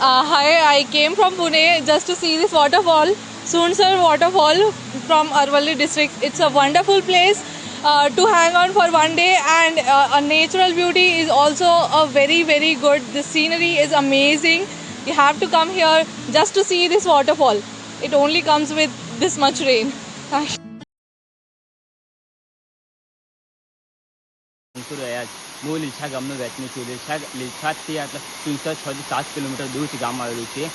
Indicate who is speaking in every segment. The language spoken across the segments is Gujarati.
Speaker 1: Uh, hi, I came from Pune just to see this waterfall, Sunsar waterfall from Arvalli district. It's a wonderful place uh, to hang on for one day, and uh, a natural beauty is also a very very good. The scenery is amazing. You have to come here just to see this waterfall. It only comes with this much rain. Thank you.
Speaker 2: અંકુર રહ્યા હું લીછા ગામનો વતની છું. લીછા લીછાથી આટલા સુનસર છ થી સાત કિલોમીટર દૂર ગામ આવેલું છે.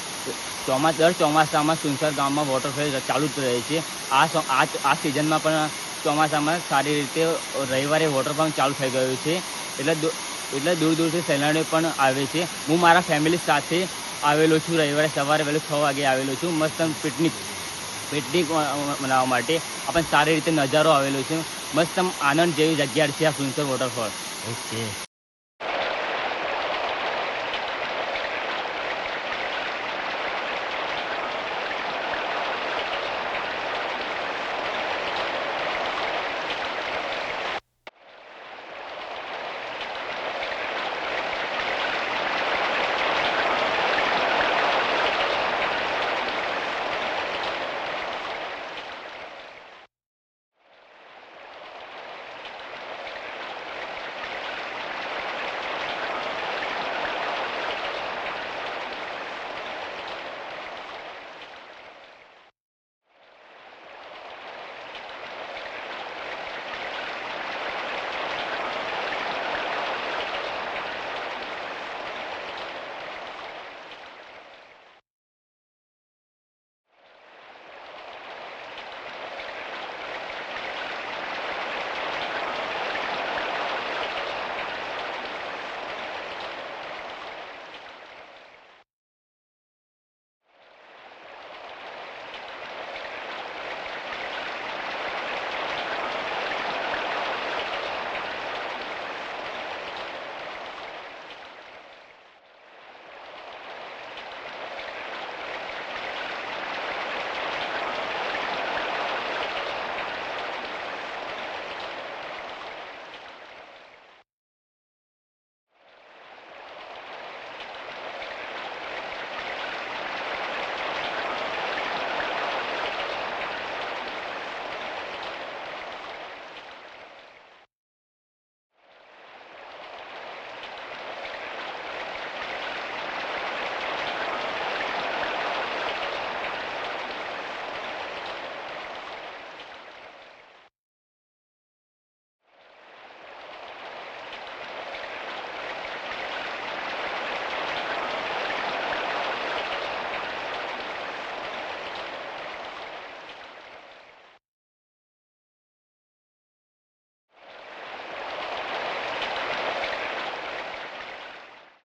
Speaker 2: ચોમાસ દર ચોમાસામાં સુનસર ગામમાં વોટરફોલ ચાલુ જ રહે છે. આ આ સિઝનમાં પણ ચોમાસામાં સારી રીતે રવિવારે વોટરફોલ ચાલુ થઈ ગયું છે. એટલે એટલે દૂર દૂરથી સહેલાણીઓ પણ આવે છે. હું મારા ફેમિલી સાથે આવેલો છું. રવિવારે સવારે વહેલું છ વાગે આવેલો છું. મસ્ત પિકનિક પિકનિક મનાવવા માટે. આપણને સારી રીતે નજારો આવેલો છે. મસ્ત આનંદ જેવી જગ્યા છે આ સુંદર વોટરફોલ
Speaker 3: ઓકે